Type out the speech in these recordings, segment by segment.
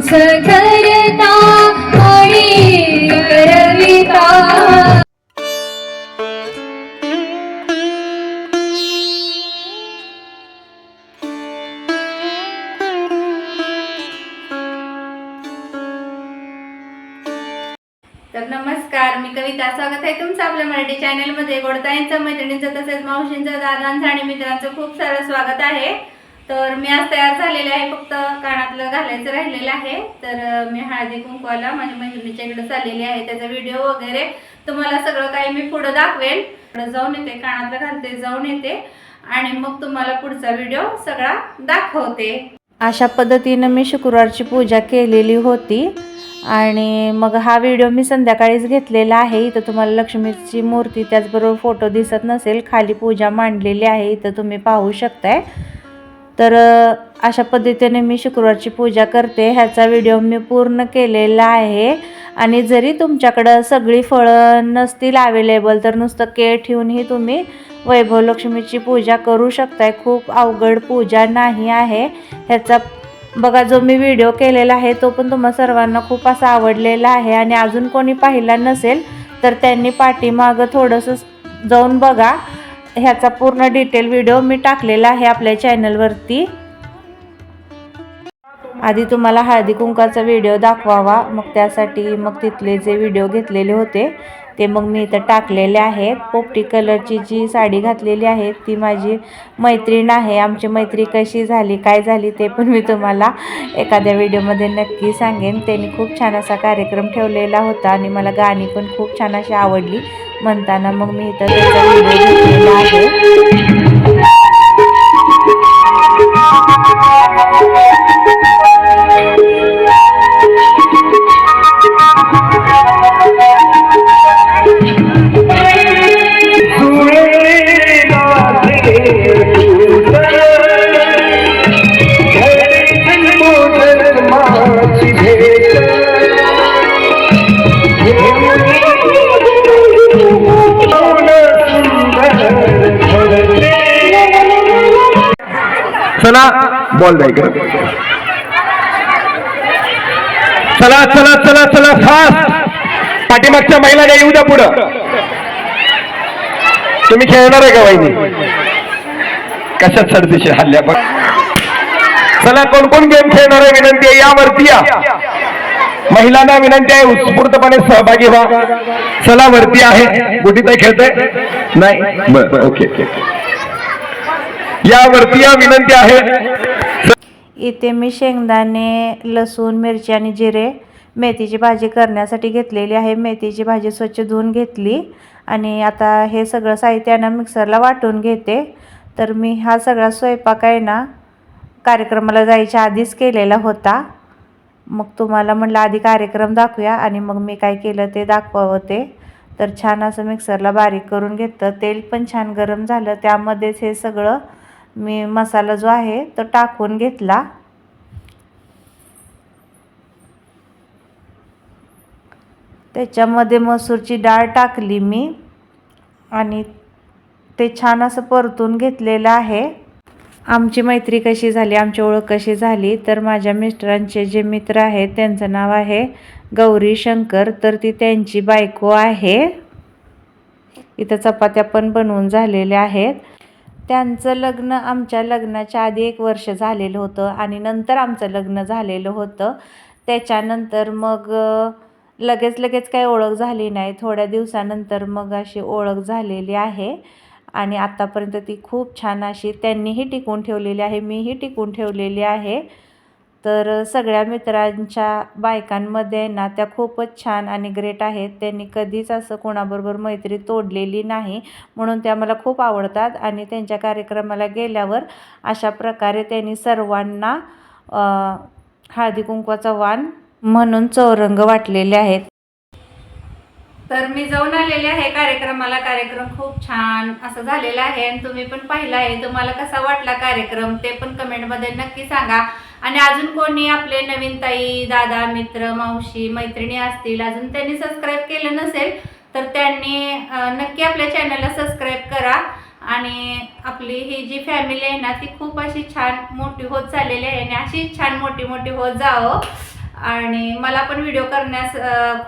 करता आणि रविता तर नमस्कार मी कविता. स्वागत आहे तुमचं आपल्या मराठी चॅनलमध्ये गोडताईंचं मैत्रिणींचं तसेच मावशींचं दादांचं आणि मित्रांचं खूप सारं स्वागत आहे. तर मी आज तयार झालेले आहे फक्त कानातलं घालायचं राहिलेलं आहे. तर मी हळदी कुंकवाला माझ्या मैत्रिणीच्या इकडे चाललेली आहे. त्याचा व्हिडिओ वगैरे तुम्हाला सगळं काही मी पुढं दाखवेल. पुढं जाऊन येते कानातलं घालते जाऊन येते. आणि मग तुम्हाला पुढचा व्हिडिओ सगळा दाखवते. अशा पद्धतीनं मी शुक्रवारची पूजा केलेली होती. आणि मग हा व्हिडिओ मी संध्याकाळीच घेतलेला आहे. इथं तुम्हाला लक्ष्मीची मूर्ती त्याचबरोबर फोटो दिसत नसेल. खाली पूजा मांडलेली आहे. इथं तुम्ही पाहू शकताय. तर अशा पद्धतीने मी शुक्रवारची पूजा करते. ह्याचा व्हिडिओ मी पूर्ण केलेला आहे. आणि जरी तुमच्याकडं सगळी फळं नसतील अवेलेबल तर नुसतं केळ ठेवूनही तुम्ही वैभव लक्ष्मीची पूजा करू शकताय. खूप अवघड पूजा नाही आहे. ह्याचा बघा जो मी व्हिडिओ केलेला आहे तो पण तुम्हा सर्वांना खूप असा आवडलेला आहे. आणि अजून कोणी पाहिला नसेल तर त्यांनी पाठीमागं थोडंसं जाऊन बघा. ह्याचा पूर्ण डिटेल व्हिडिओ मी टाकलेला आहे आपल्या चॅनलवरती आधी तुम्हाला हळदी कुंकाचा व्हिडिओ दाखवावा. मग त्यासाठी मग तिथले जे व्हिडिओ घेतलेले होते ते मग मी इथं टाकलेले आहेत. पोपटी कलरची जी साडी घातलेली आहे ती माझी मैत्रीण आहे. आमची मैत्री कशी झाली काय झाली ते पण मी तुम्हाला एखाद्या व्हिडिओमध्ये नक्की सांगेन. त्यांनी खूप छान असा कार्यक्रम ठेवलेला होता आणि मला गाणी पण खूप छान अशी आवडली. म्हणताना मग मी इथं त्याचा व्हिडिओ घेतलेला आहे. चला बॉल द्या करत. चला चला चला चला फास्ट पाठीमागच्या महिलाने येऊ द्या पुढं. तुम्ही खेळणार आहे का वाहिनी? कशात सरदेशी हल्ल्या बघ. चला कोण कोण गेम खेळणार आहे विनंती आहे यावरती या. महिलांना विनंती आहे उत्स्फूर्तपणे सहभागी व्हा. चला वरती आहे. गुटीताई खेळते नाही? बरं ओके ओके. यावरती या विनंती आहे. इथे मी शेंगदाणे लसूण मिरची आणि जिरे मेथीची भाजी करण्यासाठी घेतलेली आहे. मेथीची भाजी स्वच्छ धुवून घेतली आणि आता हे सगळं साहित्यानं मिक्सरला वाटून घेते. तर मी हा सगळा स्वयंपाक आहे ना कार्यक्रमाला जायच्या आधीच केलेला होता. मग तुम्हाला म्हटलं आधी कार्यक्रम दाखवूया आणि मग मी काय केलं ते दाखवावं ते. तर छान असं मिक्सरला बारीक करून घेतलं. तेल पण छान गरम झालं. त्यामध्येच हे सगळं मी मसाला जो आहे तो टाकून घेतला. त्याच्यामध्ये मसूरची डाळ टाकली मी आणि ते छान असं परतून घेतलेलं आहे. आमची मैत्री कशी झाली आमची ओळख कशी झाली तर माझ्या मिस्टरांचे जे मित्र आहेत त्यांचं नाव आहे गौरी शंकर तर ती त्यांची बायको आहे. इथं चपात्या पण बनवून झालेल्या आहेत. त्यांचं लग्न आमच्या लग्नाच्या आधी एक वर्ष झालेलं होतं आणि नंतर आमचं लग्न झालेलं होतं. त्याच्यानंतर मग लगेच लगेच काही ओळख झाली नाही. थोड्या दिवसानंतर मग अशी ओळख झालेली आहे आणि आत्तापर्यंत ती खूप छान अशी त्यांनीही टिकून ठेवलेली आहे मीही टिकून ठेवलेली आहे. तर सगळ्या मित्रांच्या बायकांमध्ये ना त्या खूपच छान आणि ग्रेट आहेत. त्यांनी कधीच असं कोणाबरोबर मैत्री तोडलेली नाही म्हणून त्या मला खूप आवडतात आणि त्यांच्या कार्यक्रमाला गेल्यावर अशा प्रकारे त्यांनी सर्वांना हळदी कुंकवाचा वाण म्हणून चौरंग वाटलेले आहेत. तर मी जाऊन आलेले आहे कार्यक्रमाला. कार्यक्रम खूप छान असं झालेला आहे आणि तुम्ही पण पाहिला आहे. तुम्हाला कसा वाटला कार्यक्रम ते पण कमेंटमध्ये नक्की सांगा. आणि अजून कोणी आपले नवीन ताई दादा मित्र मावशी मैत्रिणी असतील अजून त्यांनी सबस्क्राईब केलं नसेल तर त्यांनी नक्की आपल्या चॅनलला सबस्क्राईब करा. आणि आपली ही जी फॅमिली आहे ना ती खूप अशी छान मोठी होत चाललेली आहे आणि अशी छान मोठी मोठी होत जावं. आणि मला पण व्हिडिओ करण्यास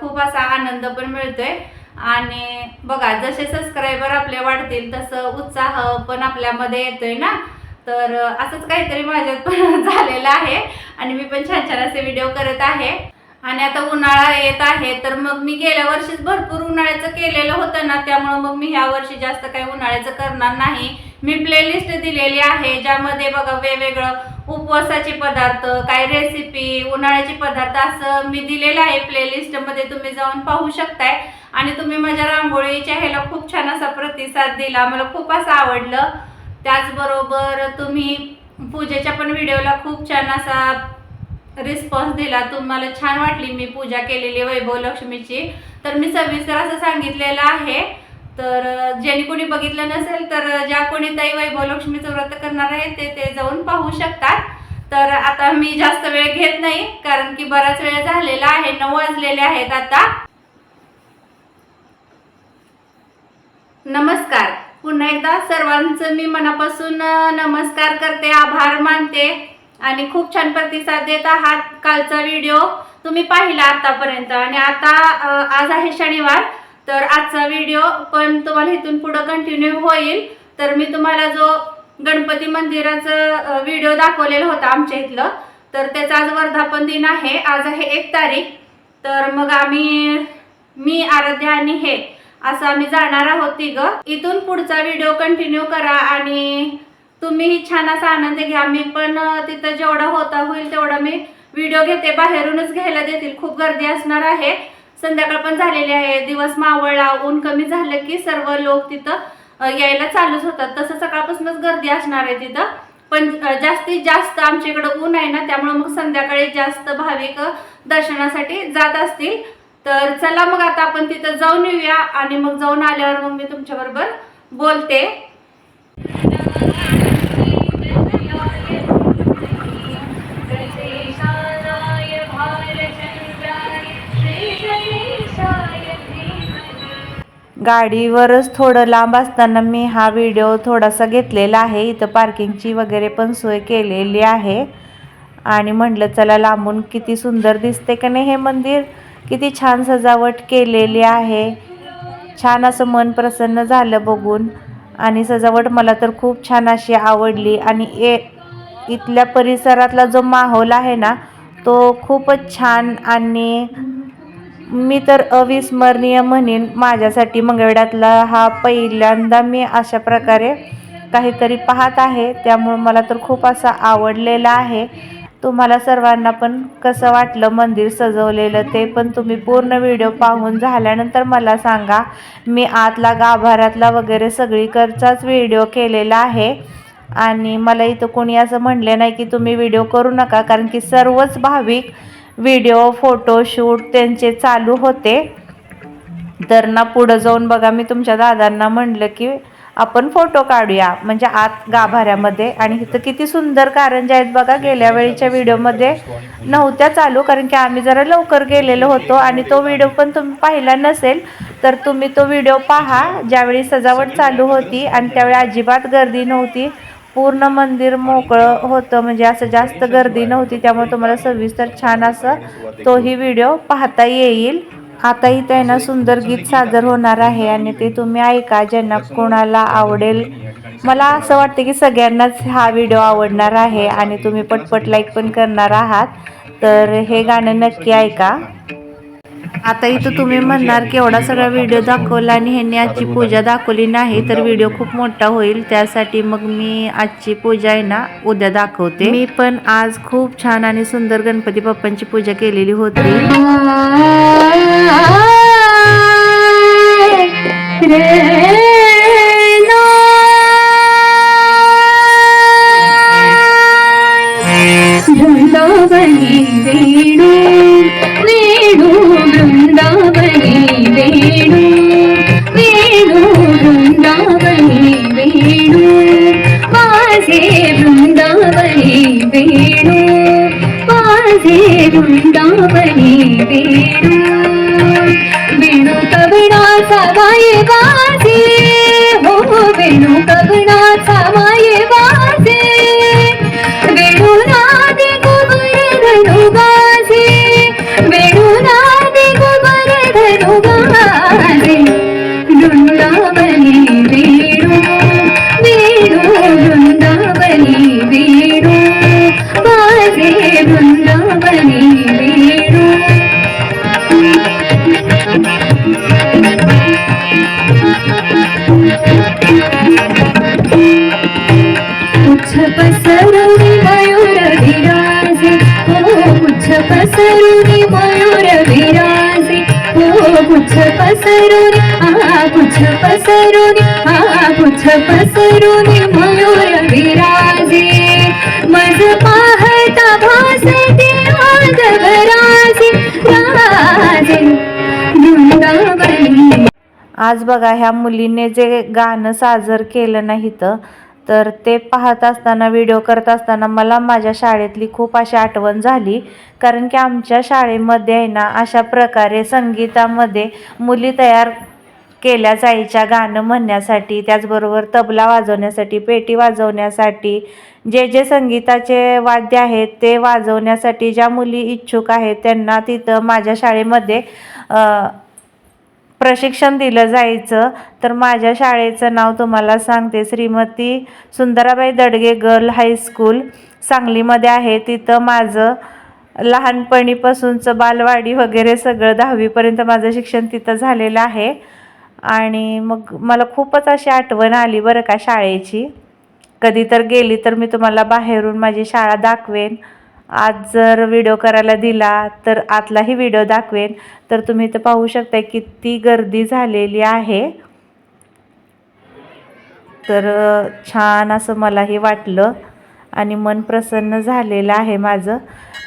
खूप असा आनंद पण मिळतोय. आणि बघा जसे सबस्क्रायबर आपले वाढतील तसं उत्साह पण आपल्यामध्ये येतोय ना. तर असंच काहीतरी माझ्यात पण झालेलं आहे. आणि मी पण छान छान असे व्हिडिओ करत आहे. आणि आता उन्हाळा येत आहे तर मग मी गेल्या वर्षीच भरपूर उन्हाळ्याचं केलेलं होतं ना त्यामुळं मग मी ह्या वर्षी जास्त काही उन्हाळ्याचं करणार नाही. मी प्लेलिस्ट दिलेली आहे ज्यामध्ये बघा वेगवेगळं उपवासाचे पदार्थ काय रेसिपी उन्हाळ्याचे पदार्थ असं मी दिलेलं आहे प्लेलिस्टमध्ये तुम्ही जाऊन पाहू शकताय. आणि तुम्ही माझ्या रांगोळीच्या ह्याला खूप छान असा प्रतिसाद दिला. मला खूप असं आवडलं. त्याचबरोबर तुम्ही पूजेच्या पण व्हिडिओला खूप छान असा रिस्पॉन्स दिला. तुम्हाला छान वाटली मी पूजा केलेली वैभव लक्ष्मीची तर मी सविस्तर असं सांगितलेलं आहे. तर ज्यांनी कोणी बघितलं नसेल तर ज्या कोणी ताई वैभव लक्ष्मीचं व्रत करणार आहे ते ते जाऊन पाहू शकतात. तर आता मी जास्त वेळ घेत नाही कारण की बराच वेळ झालेला आहे. नऊ वाजलेले आहेत आता. नमस्कार. पुन्हा एकदा सर्वांचं मी मनापासून नमस्कार करते आभार मानते आणि खूप छान प्रतिसाद देत आहात कालचा व्हिडिओ. तुम्ही पाहिला आतापर्यंत आणि आता आज आहे शनिवार तर आजचा व्हिडिओ पण तुम्हाला इथून पुढं कंटिन्यू होईल. तर मी तुम्हाला जो गणपती मंदिराचा व्हिडिओ दाखवलेला होता आमच्या इथलं तर त्याचा आज वर्धापन दिन आहे. आज आहे एक तारीख. तर मग आम्ही मी आराध्या आणि हे असं आम्ही जाणार आहोत तिघं. इथून पुढचा व्हिडिओ कंटिन्यू करा आणि तुम्हीही छान असा आनंद घ्या. मी पण तिथं जेवढा होता होईल तेवढा मी व्हिडिओ घेते. बाहेरूनच घ्यायला देतील. खूप गर्दी असणार आहे. संध्याकाळ पण झालेली आहे. दिवस मावळला ऊन कमी झालं की सर्व लोक तिथं यायला चालूच होतात. तसं सकाळपासूनच गर्दी असणार आहे तिथं. पण जास्तीत जास्त आमच्या इकडं ऊन आहे ना त्यामुळे मग संध्याकाळी जास्त भाविक दर्शनासाठी जात असतील. तर चला मग आता आपण तिथं जाऊन येऊया आणि मग जाऊन आल्यावर मग मी तुमच्या बरोबर बोलते. गाडीवरच थोडं लांब असताना मी हा व्हिडिओ थोडासा घेतलेला आहे. इथं पार्किंगची वगैरे पण सोय केलेली आहे. आणि म्हटलं चला लांबून किती सुंदर दिसते का नाही हे मंदिर? किती छान सजावट केलेली आहे. छान असं मन प्रसन्न झालं बघून. आणि सजावट मला तर खूप छान अशी आवडली. आणि ए इथल्या परिसरातला जो माहोल आहे ना तो खूपच छान आणि मी तर अविस्मरणीय म्हणेन माझ्यासाठी मंगळवेढ्यातला हा पहिल्यांदा मी अशा प्रकारे काहीतरी पाहत आहे. त्यामुळे मला तर खूप असा आवडलेला आहे. तुम्हाला सर्वांना पण कसं वाटलं मंदिर सजवलेलं ते पण तुम्ही पूर्ण व्हिडिओ पाहून झाल्यानंतर मला सांगा. मी आतला गाभाऱ्यातला वगैरे सगळीकडचाच व्हिडिओ केलेला आहे. आणि मला इथं कोणी असं म्हणले नाही की तुम्ही व्हिडिओ करू नका कारण की सर्वच भाविक व्हिडिओ फोटोशूट त्यांचे चालू होते. तर ना पुढं जाऊन बघा मी तुमच्या दादांना म्हणलं की आपण फोटो काढूया. म्हणजे आत गाभाऱ्यामध्ये. आणि इथं किती सुंदर कारंज्या आहेत बघा. गेल्या वेळीच्या व्हिडिओमध्ये नव्हत्या चालू. कारण की आम्ही जरा लवकर गेलेलो होतो. आणि तो व्हिडिओ पण तुम्ही पाहिला नसेल तर तुम्ही तो व्हिडिओ पहा. ज्यावेळी सजावट चालू होती आणि त्यावेळी अजिबात गर्दी नव्हती. पूर्ण मंदिर मोकळं होतं. म्हणजे असं जास्त गर्दी नव्हती. त्यामुळे तुम्हाला सविस्तर छान असं तोही व्हिडिओ पाहता येईल. आता इथे आहे ना सुंदर गीत सादर होणार आहे आणि ते तुम्ही ऐका ज्यांना कोणाला आवडेल. मला असं वाटतं की सगळ्यांनाच हा व्हिडिओ आवडणार आहे आणि तुम्ही पटपट लाईक पण करणार आहात. तर हे गाणं नक्की ऐका. आता इथं तुम्ही म्हणणार की एवढा सगळा व्हिडिओ दाखवला आणि ह्यांनी आजची पूजा दाखवली नाही तर व्हिडिओ खूप मोठा होईल. त्यासाठी मग मी आजची पूजा आहे ना उद्या दाखवते. मी पण आज खूप छान आणि सुंदर गणपती बाप्पांची पूजा केलेली होती. वाजे वृंदावनी पसरुनी हा पुच्छ पसरुनी मयूर विराजे. मज पाहता भासते आज राजे राजे. वृंदावनी. आज बघा ह्या मुलीने जे गाणं साजर केलं नाही तर तर ते पाहत असताना व्हिडिओ करत असताना मला माझ्या शाळेतली खूप अशी आठवण झाली. कारण की आमच्या शाळेमध्ये आहे ना अशा प्रकारे संगीतामध्ये मुली तयार केल्या जायच्या गाणं म्हणण्यासाठी त्याचबरोबर तबला वाजवण्यासाठी पेटी वाजवण्यासाठी जे जे संगीताचे वाद्य आहेत ते वाजवण्यासाठी ज्या मुली इच्छुक आहेत त्यांना तिथं माझ्या शाळेमध्ये प्रशिक्षण दिलं जायचं. तर माझ्या शाळेचं नाव तुम्हाला सांगते. Shrimati Sundarabai Dadge girl high school सांगलीमध्ये आहे. तिथं माझं लहानपणीपासूनचं बालवाडी वगैरे सगळं दहावीपर्यंत माझं शिक्षण तिथं झालेलं आहे. आणि मग मला खूपच अशी आठवण आली बरं का शाळेची. कधी तर गेली तर मी तुम्हाला बाहेरून माझी शाळा दाखवेन. आज जर व्हिडिओ करायला दिला तर आतलाही व्हिडिओ दाखवेन. तर तुम्ही तर पाहू शकता किती गर्दी झालेली आहे. तर छान असं मलाही वाटलं आणि मन प्रसन्न झालेलं आहे माझं.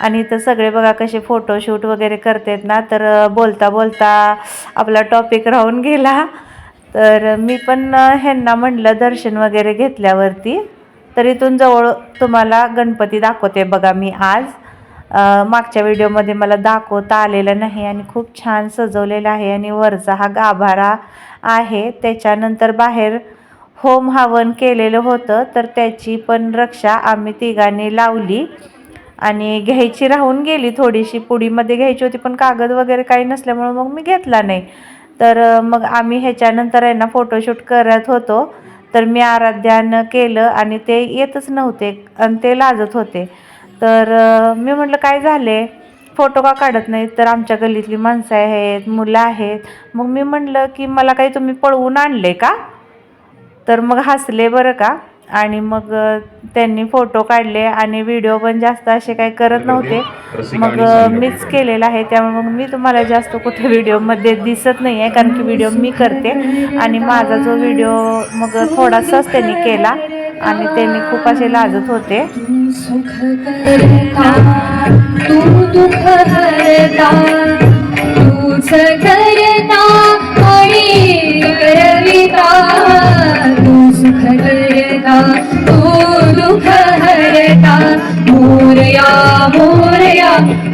आणि इथं सगळे बघा कसे फोटोशूट वगैरे करतात ना तर बोलता बोलता आपला टॉपिक राहून गेला. तर मी पण ह्यांना म्हटलं दर्शन वगैरे घेतल्यावरती. तर इथून जवळ तुम्हाला गणपती दाखवते बघा मी आज. मागच्या व्हिडिओमध्ये मला दाखवता आलेलं नाही आणि खूप छान सजवलेलं आहे आणि वरचा हा गाभारा आहे. त्याच्यानंतर बाहेर होम हवन केलेलं होतं तर त्याची पण रक्षा आम्ही तिघांनी लावली. आणि घ्यायची राहून गेली थोडीशी. पुडीमध्ये घ्यायची होती पण कागद वगैरे काही नसल्यामुळं मग मी घेतला नाही. तर मग आम्ही ह्याच्यानंतर आहे ना फोटोशूट करत होतो. तर मी आराध्यानं केलं आणि ते येतच नव्हते आणि ते लाजत होते. तर मी म्हटलं काय झाले? फोटो का काढत नाहीत? तर आमच्या गल्लीतली माणसं आहेत मुलं आहेत. मग मी म्हटलं की मला काही तुम्ही पळवून आणले का? तर मग हसले बरं का. आणि मग त्यांनी फोटो काढले आणि व्हिडिओ पण जास्त असे काही करत नव्हते. मग मीच केलेला आहे. त्यामुळे मग मी तुम्हाला जास्त कुठे व्हिडिओमध्ये दिसत नाही आहे कारण की व्हिडिओ मी करते. आणि माझा जो व्हिडिओ मग थोडासाच त्यांनी केला आणि त्यांनी खूप असे लाजत होते. तू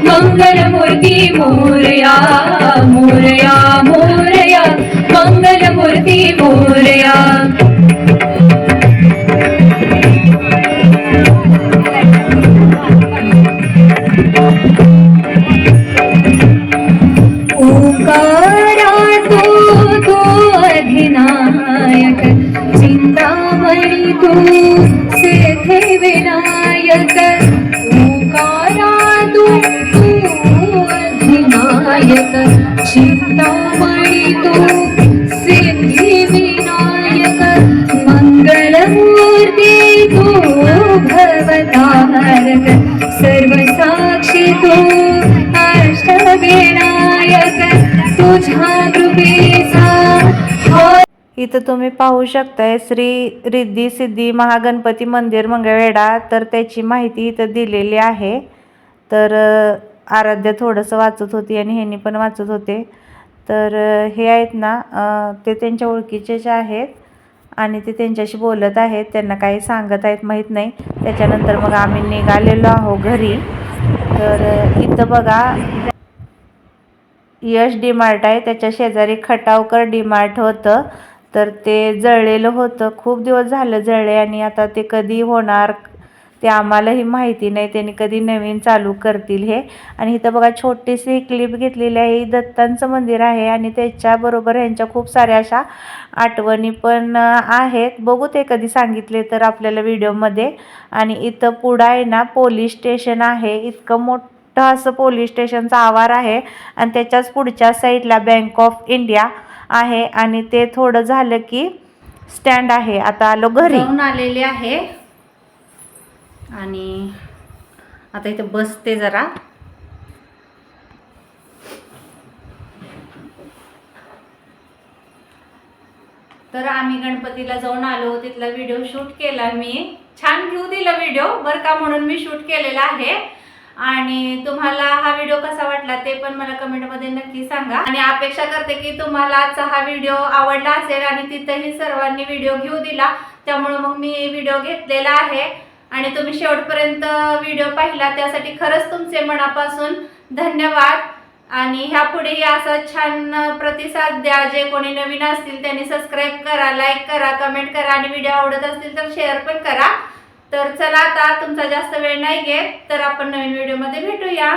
മംഗളമൂർത്തി മൂരയ മൂരയ മൂരയ മംഗളമൂർത്തി മൂരയ Thank you. इथं तुम्ही पाहू शकताय श्री रिद्धी सिद्धी महागणपती मंदिर मंगळवेढा. तर त्याची माहिती इथं दिलेली आहे. तर आराध्य थोडंसं वाचत होती आणि ह्यांनी पण वाचत होते. तर हे आहेत ना ते त्यांच्या ओळखीचेच आहेत आणि ते त्यांच्याशी बोलत आहेत. त्यांना काही सांगत आहेत माहीत नाही. त्याच्यानंतर मग आम्ही निघालेलो आहो घरी. तर इथं बघा यश डीमार्ट आहे. त्याच्या शेजारी खटावकर डीमार्ट होतं. तर ते जळलेलं होतं. खूप दिवस झालं जळले आणि आता ते कधी होणार ते आम्हालाही माहिती नाही. त्यांनी कधी नवीन चालू करतील हे. आणि इथं बघा छोटीशी क्लिप घेतलेली आहे. ही दत्तांचं मंदिर आहे आणि त्याच्याबरोबर ह्यांच्या खूप साऱ्या अशा आठवणी पण आहेत. बघू ते कधी सांगितले तर आपल्याला व्हिडिओमध्ये. आणि इथं पुढं आहे ना पोलीस स्टेशन आहे. इतकं मोठं असं पोलीस स्टेशनचा आवार आहे आणि त्याच्याच पुढच्या साईडला बँक ऑफ इंडिया आहे आणि ते थोडं झालं की स्टँड आहे. आता आलो घरी. आलेले आहे. आणि आता इथे बसते जरा. तर आम्ही गणपतीला जाऊन आलो. तिथला व्हिडिओ शूट केला मी. छान घेऊ दिला व्हिडिओ बरं का? म्हणून मी शूट केलेला आहे. आणि तुम्हाला हा व्हिडिओ कसा वाटला ते पण मला कमेंटमध्ये नक्की सांगा. आणि अपेक्षा करते की तुम्हाला आजचा हा व्हिडिओ आवडला असेल आणि तिथेही सर्वांनी व्हिडिओ घेऊ दिला. त्यामुळे मग मी व्हिडिओ घेतलेला आहे. आणि तुम्ही शेवटपर्यंत व्हिडिओ पाहिला त्यासाठी खरंच तुमचे मनापासून धन्यवाद. आणि ह्या पुढेही असा छान प्रतिसाद द्या. जे कोणी नवीन असतील त्यांनी सबस्क्राईब करा लाईक करा कमेंट करा. आणि व्हिडिओ आवडत असतील तर शेअर पण करा. तर चला आता तुमचा जास्त वेळ नाही घेत तर आपण नवीन व्हिडिओमध्ये भेटूया.